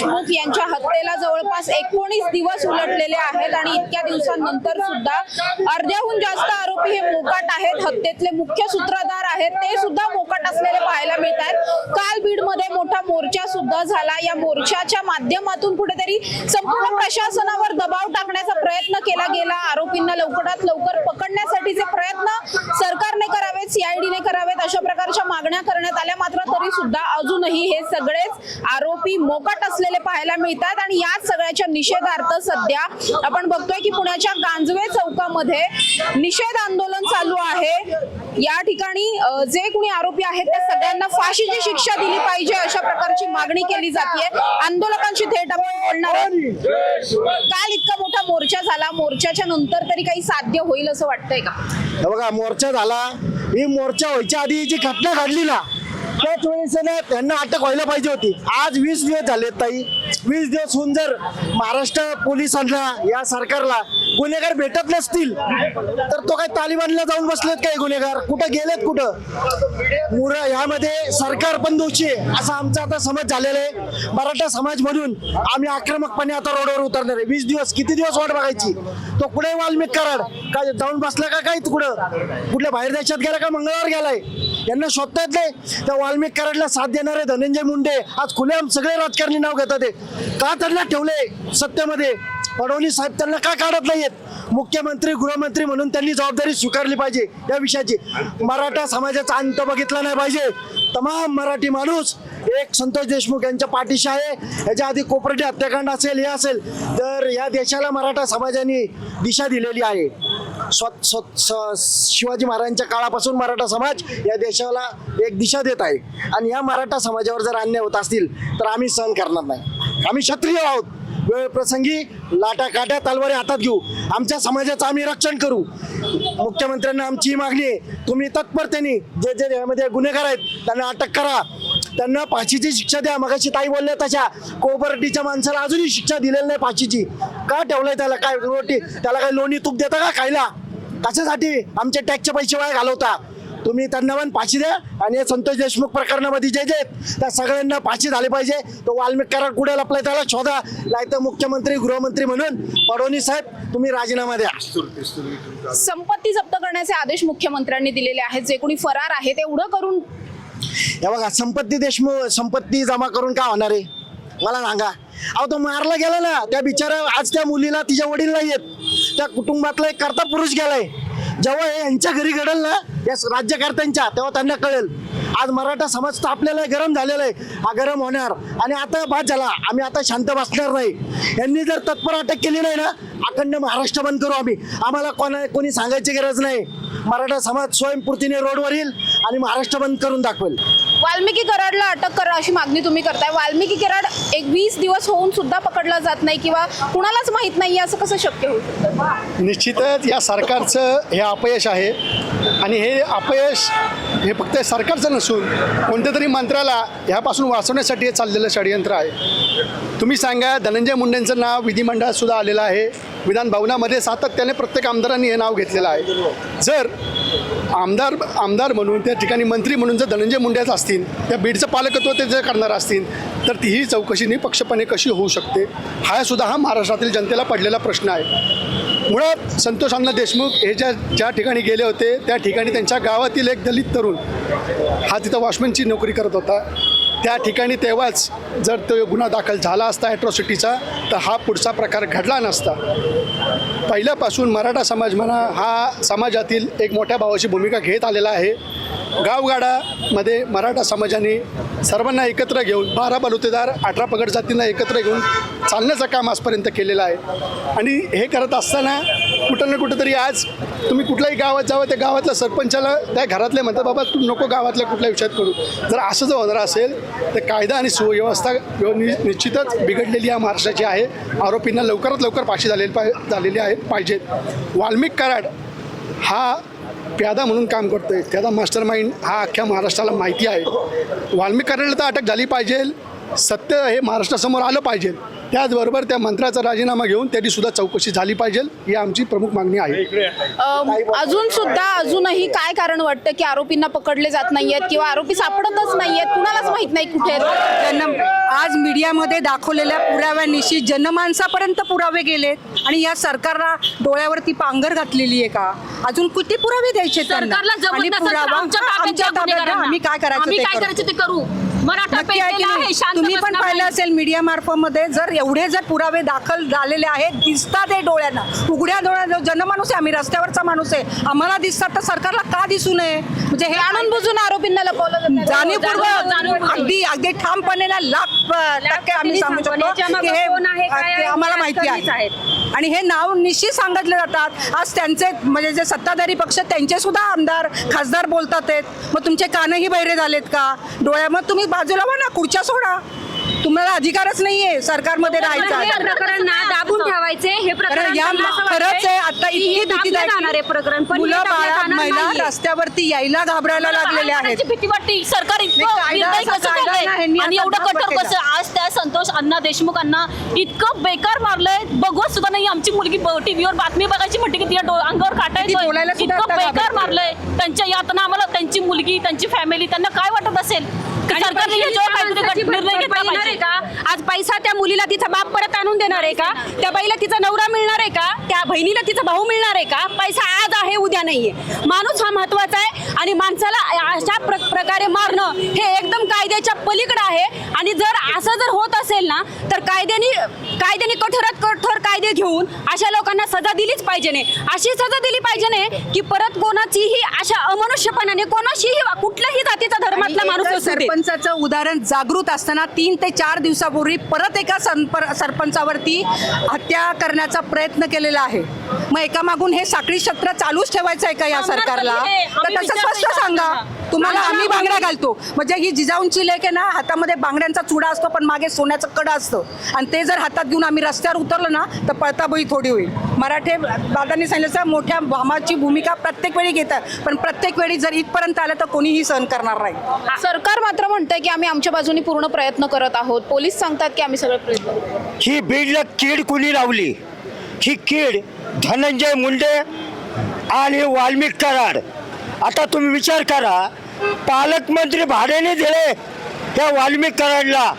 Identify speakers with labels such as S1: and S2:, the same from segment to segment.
S1: देशमुख यांच्या हत्येला जवळपास एकोणीस दिवस उलटलेले आहेत आणि इतक्या दिवसांनंतर सुद्धा अर्ध्याहून जास्त आरोपी हे मोकाट आहेत. हत्येतले मुख्य सूत्रधार आहेत. ते सुद्धा मोकाट असलेले पाहायला मिळत आहेत. मोठा मोर्चा सुद्धा झाला. या मोर्चाच्या माध्यमातून कुठेतरी संपूर्ण प्रशासनावर दबाव टाकण्याचा प्रयत्न केला गेला. आरोपींना लवकरात लवकर पकडण्यासाठीचे प्रयत्न सरकारने करावेत सीआयडीने करावेत अशा प्रकारच्या मागण्या करण्यात आल्या. मात्र तरी सुद्धा अजूनही हे सगळेच आरोपी मोकाट असलेले पाहायला मिळतात. आणि याच सगळ्याच्या निषेधार्थ सध्या आपण बघतोय की पुण्याच्या गांजवे चौकामध्ये निषेध आंदोलन चालू आहे. या ठिकाणी जे कोणी आरोपी आहेत त्या सगळ्यांना फाशीची शिक्षा दिली पाहिजे अशा प्रकारची मागणी केली जाते आंदोलकांशी थेट आपण बोलणार आहोत. काल इतका मोठा मोर्चा झाला. मोर्चाच्या नंतर तरी काही साध्य होईल असं वाटतंय का?
S2: बघा मोर्चा झाला. ही मोर्चा व्हायच्या आधी जी घटना घडली ना त्याच वेळेस त्यांना अटक व्हायला पाहिजे होती. आज वीस दिवस झाले ताई. वीस दिवस होऊन जर महाराष्ट्र पोलिसांना या सरकारला गुन्हेगार भेटत नसतील तर तो काय तालिबानला जाऊन बसलेत काय गुन्हेगार? कुठं गेलेत कुठं? मुरा यामध्ये सरकार पण दोषी आहे असा आमचा आता समज झालेला आहे. मराठा समाज म्हणून आम्ही आक्रमकपणे आता रोडवर उतरणार आहे. वीस दिवस किती दिवस वाट बघायची? तो कुठे वाल्मिक कराड? काय जाऊन बसला का काय कुठं? कुठल्या बाहेर देशात गेला का? मंगळवार गेलाय. यांना शोधता येत नाही? त्या वाल्मिक कराडला साथ देणारे धनंजय मुंडे. आज खुलेआम सगळे राजकारणी नाव घेतात का त्यांना ठेवले सत्तेमध्ये? पडवली साहेब त्यांना का काढत नाहीयेत? मुख्यमंत्री गृहमंत्री म्हणून त्यांनी जबाबदारी स्वीकारली पाहिजे या विषयाची. मराठा समाजाचा अंत बघितला नाही पाहिजे. तमाम मराठी माणूस एक संतोष देशमुख यांच्या पाठीशी आहे. याच्या आधी कोपर्टी हत्याकांड असेल हे असेल तर या देशाला मराठा समाजाने दिशा दिलेली आहे. स्व- स्व- स- शिवाजी महाराजांच्या काळापासून मराठा समाज या देशाला एक दिशा देत आहे. आणि या मराठा समाजावर जर अन्याय होत असतील तर आम्ही सहन करणार नाही. आम्ही क्षत्रिय आहोत. वेळ प्रसंगी लाटा काट्या तलवारी हातात घेऊ. आमच्या समाजाचं आम्ही रक्षण करू. मुख्यमंत्र्यांना आमची मागणी आहे. तुम्ही तत्परतेने जे जे यामध्ये गुन्हेगार आहेत त्यांना अटक करा. त्यांना फाशीची शिक्षा द्या. मगाशी ताई बोलल्या तशा कोपर्टीच्या माणसाला अजूनही शिक्षा दिलेली नाही फाशीची. का ठेवलंय त्याला? काय रोटी त्याला काय लोणी तूप देता का खायला? कशासाठी? आमचे टॅक्सचे पैसे वाया घालवता. तुम्ही त्यांना पण फाशी द्या आणि या संतोष देशमुख प्रकरणामध्ये जे जे आहेत, त्या सगळ्यांना फाशी झाली पाहिजे. तो वाल्मिक करार कुठे लपलाय त्याला शोधा. नाही तर मुख्यमंत्री गृहमंत्री म्हणून फडणवीस साहेब तुम्ही राजीनामा द्या.
S1: संपत्ती जप्त करण्याचे आदेश मुख्यमंत्र्यांनी दिलेले आहेत. जे कोणी फरार आहे तेवढं करून
S2: हे बघा संपत्ती देशमुख संपत्ती जमा करून काय होणार आहे? मला सांगा. अहो तो मारला गेला ना त्या बिचारा आज त्या मुलीला तिच्या वडील नाही आहेत त्या कुटुंबातला एक करता पुरुष गेलाय. जेव्हा यांच्या घरी घडेल ना या राज्यकर्त्यांच्या तेव्हा त्यांना कळेल. आज मराठा समाज तर आपल्याला गरम झालेला आहे. हा गरम होणार. आणि आता बाद झाला. आम्ही आता शांत बसणार नाही. यांनी जर तत्पर अटक केली नाही ना अखंड महाराष्ट्र बंद करू आम्ही. आम्हाला कोणा कोणी सांगायची गरज नाही. मराठा समाज स्वयंपूर्तीने रोडवर येईल आणि महाराष्ट्र बंद करून दाखवेल.
S1: वाल्मिकी कराडला अटक करा अशी मागणी तुम्ही करताय. वाल्मिकी कराड एक वीस दिवस होऊन सुद्धा पकडला जात नाही किंवा कुणालाच माहीत नाही असं कसं शक्य होईल
S3: निश्चितच या सरकारचं हे अपयश आहे आणि हे अपयश हे फक्त सरकारचं नसून कोणत्या तरी मंत्र्याला ह्यापासून वाचवण्यासाठी हे चाललेलं षडयंत्र आहे. तुम्ही सांगा धनंजय मुंडेंचं नाव विधिमंडळात सुद्धा आलेलं आहे. विधान भवनामध्ये सातत्याने प्रत्येक आमदारांनी हे नाव घेतलेलं आहे. जर आमदार आमदार म्हणून त्या ठिकाणी मंत्री म्हणून जर धनंजय मुंड्याच असतील त्या बीडचं पालकत्व ते जर करणार असतील तर ती ही चौकशी निपक्षपणे कशी होऊ शकते? हा सुद्धा हा महाराष्ट्रातील जनतेला पडलेला प्रश्न आहे. मुळात संतोष अण्णा देशमुख हे ज्या ज्या ठिकाणी गेले होते त्या ठिकाणी त्यांच्या गावातील एक दलित तरुण हा तिथं वॉचमॅनची नोकरी करत होता. त्या ठिकाणी तेव्हाच जर तो गुन्हा दाखल झाला असता ॲट्रॉसिटीचा तर हा पुढचा प्रकार घडला नसता. पहिल्यापासून मराठा समाज म्हणा हा समाजातील एक मोठ्या भावाची भूमिका घेत आलेला आहे. गावगाडामध्ये मराठा समाजाने सर्वांना एकत्र घेऊन बारा बलुतेदार अठरा पगड जातींना एकत्र घेऊन चालण्याचं काम आजपर्यंत केलेलं आहे. आणि हे करत असताना कुठं ना कुठंतरी आज तुम्ही कुठल्याही गावात जावं त्या गावातल्या सरपंचाला त्या घरातले म्हणतात बाबा तू नको गावातल्या कुठल्या विषयात करू जर असं जर होणार असेल तर कायदा आणि सुव्यवस्था नि- निश्चितच बिघडलेली या महाराष्ट्राची आहे. आरोपींना लवकरात लवकर फाशी झालेली पा झालेली आहे पाहिजेत. वाल्मिक कराड हा प्यादा म्हणून काम करतोय. त्याचा मास्टर माइंड हा अख्ख्या महाराष्ट्राला माहिती आहे. वाल्मिक तर अटक झाली पाहिजे. सत्य हे महाराष्ट्रासमोर आलं पाहिजे. त्याचबरोबर त्या मंत्र्याचा राजीनामा घेऊन त्याची सुद्धा चौकशी झाली पाहिजे ही आमची प्रमुख मागणी आहे.
S1: अजून सुद्धा अजूनही काय कारण वाटतं की आरोपींना पकडले जात नाहीयेत किंवा आरोपी सापडतच नाहीयेत? कुणालाच माहीत नाही कुठे.
S4: जन आज मीडियामध्ये दाखवलेल्या पुराव्यानिशी जनमानसापर्यंत पुरावे गेलेत आणि या सरकारला डोळ्यावरती पांगर घातलेली आहे का? अजून किती पुरावे द्यायचे त्यांना? आणि पुरावा हा. आम्ही काय करायचं ते करू.
S5: करायचं ते करू मराठा
S4: नक्की आहे की
S5: पेटलेला आहे
S4: नाही?
S5: शांत
S4: तुम्ही पण पाहिलं
S5: नाही.
S4: असेल मीडिया मार्फत मध्ये जर एवढे जर पुरावे दाखल झालेले आहेत दिसतात हे डोळ्यांना उघड्या डोळ्या जनमाणूस आहे आम्ही रस्त्यावरचा माणूस आहे आम्हाला दिसतात तर सरकारला का दिसू नये म्हणजे हे
S1: जाणून बुजून आरोपींना लपवलं जातंय.
S4: जाणीवपूर्वक
S5: जाणीवपूर्वक.
S4: अगदी अगदी ठामपणे ना लाख टक्के आम्ही सांगू शकतो की हे
S5: कोण आहे, काय
S4: ते
S5: आहे,
S4: आम्हाला
S5: हे
S4: माहिती आहे. आणि हे नाव निश्चित सांगितले जातात आज त्यांचे म्हणजे जे सत्ताधारी पक्ष त्यांचे सुद्धा आमदार खासदार बोलतात आहेत मग तुमचे कानही बहिरे झालेत का डोळ्या मग तुम्ही बाजूला व्हा ना खुर्च्या सोडा. तुम्हाला अधिकारच नाहीये. सरकारमध्ये
S5: हे
S4: राहायचा
S5: प्रकरण ना दाबून ठेवायचे हे प्रकरण
S4: कारण या
S5: त्यांना असं
S4: खरंच
S5: वाटतंय
S4: आहे आता
S5: की हे
S4: इतकी
S5: दाबलं जाणार आहे प्रकरण पण हे
S4: मुलं
S5: दाबलं
S4: बाळा
S5: जाणार
S4: महिला
S5: नाहीये.
S4: रस्त्यावरती यायला घाबरायला लागलेले आहेत.
S5: भीती वाटते. सरकार इतकं
S4: कायदा
S5: निर्दयी कसं
S4: कायदा
S5: आणि एवढं कठोर
S4: केलं.
S5: कसं? आज त्या संतोष अण्णा देशमुखांना इतकं बेकार मारलंय. बघवत सुद्धा नाही आमची मुलगी टीव्हीवर बातमी बघायची म्हणते की तिच्या डो- अंगावर काटा
S4: ती बोलायला सुद्धा
S5: इतकं
S4: आता
S5: बेकार
S4: घाबरते.
S5: मारलंय. त्यांच्या यातना आम्हाला त्यांची मुलगी त्यांची फॅमिली त्यांना काय वाटत असेल? की सरकारने याच्यावर काहीतरी निर्णय घेतला पाहिजे.
S6: का? आज पैसा त्या मुलीला तिचा बाप परत आणून देणार आहे का? त्या बाईला तिचा नवरा मिळणार आहे का? त्या बहिणीला तिचा भाऊ मिळणार आहे का? पैसा आज आहे उद्या नाहीये. माणूस हा महत्त्वाचा आहे आणि माणसाला अशा प्र- प्रकारे मारणं हे एकदम कायद्याच्या पलीकडे आहे. आणि जर असं जर होत असेल ना तर कायद्याने कायद्याने कठोरात कठोर कायदे घेऊन अशा लोकांना सजा दिलीच पाहिजे नाही. अशी सजा दिली पाहिजे नाही की परत कोणाचीही अशा अमनुष्यपणाने कोणाशीही कुठल्याही जातीचा धर्मातला माणूस
S4: सरपंचाचं उदाहरण जागृत असताना तीन ते चार दिवसापूर्वी परत एका संपर- सरपंचावरती हत्या करण्याचा प्रयत्न केलेला आहे. मग एकामागून हे साखळी छत्र चालूच ठेवायचं आहे का या सरकारला?
S5: तरी
S4: तसं स्पष्ट सांगा. तुम्हाला आम्ही बांगड्या घालतो. म्हणजे ही जिजाऊंची लेख आहे ना हातामध्ये बांगड्यांचा चुडा असतो पण मागे सोन्याचं कडा असतं. आणि ते जर हातात घेऊन आम्ही रस्त्यावर उतरलो ना तर पळताबळी थोडी होईल. मराठे दादांनी सांगितलं मोठ्या भामाची भूमिका प्रत्येक वेळी घेतात. पण प्रत्येक वेळी जर इथपर्यंत आलं तर कोणीही सहन करणार नाही.
S1: सरकार मात्र म्हणतंय की आम्ही आमच्या बाजूने पूर्ण प्रयत्न करत आहोत. पोलीस सांगतात की आम्ही सगळे प्रयत्न करू.
S7: ही बीडला कीड कुणी लावली? ही कीड धनंजय मुंडे आणि वाल्मिक कराड. आता तुम्ही विचार करा पालकमंत्री भाड्याने दिले त्या वाल्मिक कराडला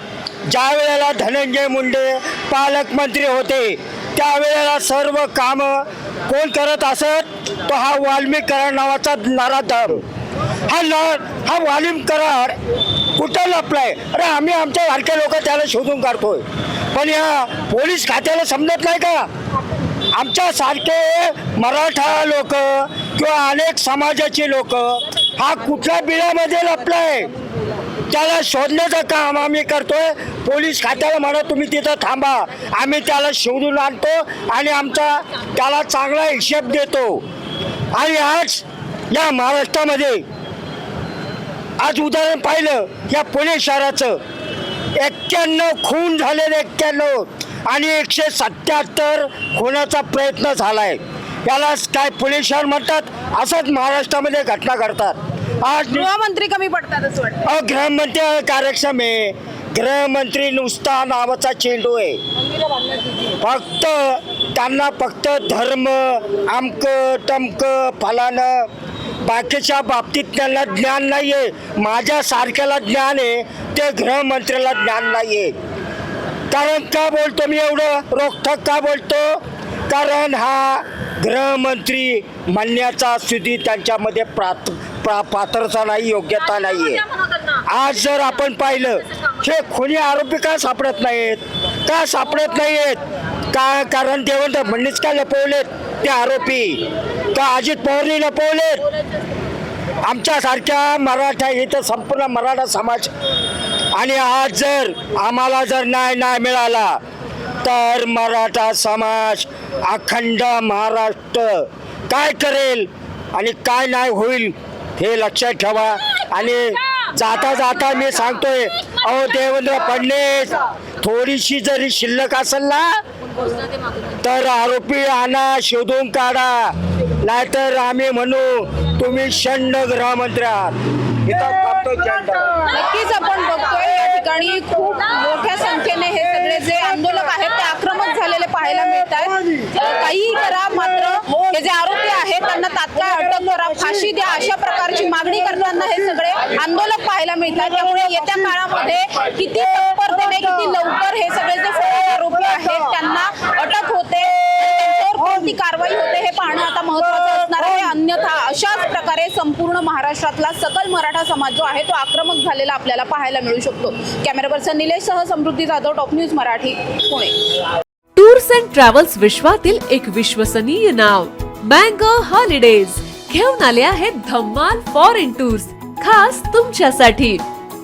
S7: ज्या वेळेला धनंजय मुंडे पालकमंत्री होते त्यावेळेला सर्व कामं कोण करत असत? तो हा वाल्मिक कराड नावाचा नराधम हा न हा वाल्मिक कराड कुठं लपलाय? अरे आम्ही आमच्या सारखे लोक त्याला शोधून काढतोय. पण या पोलीस खात्याला समजत नाही का? आमच्या सारखे मराठा लोक किंवा अनेक समाजाचे लोक हा कुठल्या बिळामध्ये लपलाय? त्याला शोधण्याचं काम आम्ही करतोय. पोलीस खात्याला म्हणा तुम्ही तिथं थांबा. आम्ही त्याला शोधून आणतो आणि आमचा त्याला चांगला हिशेब देतो. आणि आज या महाराष्ट्रामध्ये आज उदाहरण पाहिलं या पुणे शहराचं एक्क्याण्णव खून झालेले एक्क्याण्णव आणि एकशे सत्याहत्तर खुनाचा प्रयत्न झाला आहे याला काय पुणे शहर म्हणतात असंच महाराष्ट्रामध्ये घटना घडतात. आज
S1: गृहमंत्री कमी पडतात असं वाटतं.
S7: अहो गृहमंत्री कार्यक्षम आहे. गृहमंत्री नुसता नावाचा चेंडू आहे. फक्त त्यांना फक्त धर्म आमक टमक फलानं बाकीच्या बाबतीत त्यांना ज्ञान नाही आहे माझ्या सारख्याला ज्ञान आहे ते गृहमंत्र्याला ज्ञान नाही आहे कारण का बोलतो मी एवढं? रोखठोक का बोलतो? कारण हा गृहमंत्री म्हणण्याचा सुधी त्यांच्यामध्ये प्रात प्रा पात्रता नाही योग्यता नाही आहे आज जर आपण पाहिलं हे खुनी आरोपी का सापडत नाहीत? का सापडत नाहीत का कारण देवेंद्र फडणवीस का लपवलेत ते आरोपी? का अजित पवारनी लपवलेत? आमच्यासारख्या मराठा इथं संपूर्ण मराठा समाज. आणि आज जर आम्हाला जर न्याय नाही मिळाला तर मराठा समाज अखंड महाराष्ट्र काय करेल आणि काय नाही होईल हे लक्षात ठेवा. आणि जाता जाता मी सांगतोय अहो देवेंद्र फडणवीस थोडीशी जरी शिल्लक असेल ना तर आरोपी आणा शोधून काढा. नाहीतर आम्ही म्हणू तुम्ही शंड गृहमंत्री आहात इथं
S1: नक्कीच आपण बघतोय. ठिकाणी खूप मोठ्या संख्येने हे सगळे जे आंदोलक आहेत ते आक्रमक झालेले पाहायला मिळत आहेत काहीही करा मात्र हे जे आरोपी आहेत त्यांना तात्काळ अटक करा फाशी द्या अशा प्रकारची मागणी करताना हे सगळे आंदोलक पाहायला मिळतात. त्यामुळे येत्या काळामध्ये किती तत्परतेने किती लवकर हे सगळे जे फरार आरोपी आहेत त्यांना अटक होते त्यांच्यावर कोणती कारवाई होते हे पाहणं आता महत्वाचं असणार आहे अन्यथा अशाच प्रकारे संपूर्ण महाराष्ट्रातला सकल मराठा समाज जो आहे तो आक्रमक झालेला आपल्याला पाहायला मिळू शकतो. कॅमेरा पर्सन निलेश सह Samruddhi Jadhav top news Marathi Pune.
S8: Tours and travels विश्वातील एक विश्वसनीय नाव मँगो हॉलिडेज घेऊन आले आहेत धम्माल फॉरेन टूर्स खास तुमच्यासाठी.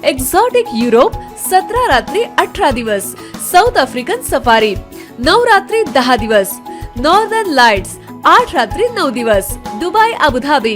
S8: एक्झॉटिक युरोप सतरा रात्री अठरा दिवस. साऊथ आफ्रिकन सफारी नऊ रात्री दहा दिवस. नॉर्दर्न लाइट्स आठ रात्री नऊ दिवस. Dubai Abu Dhabi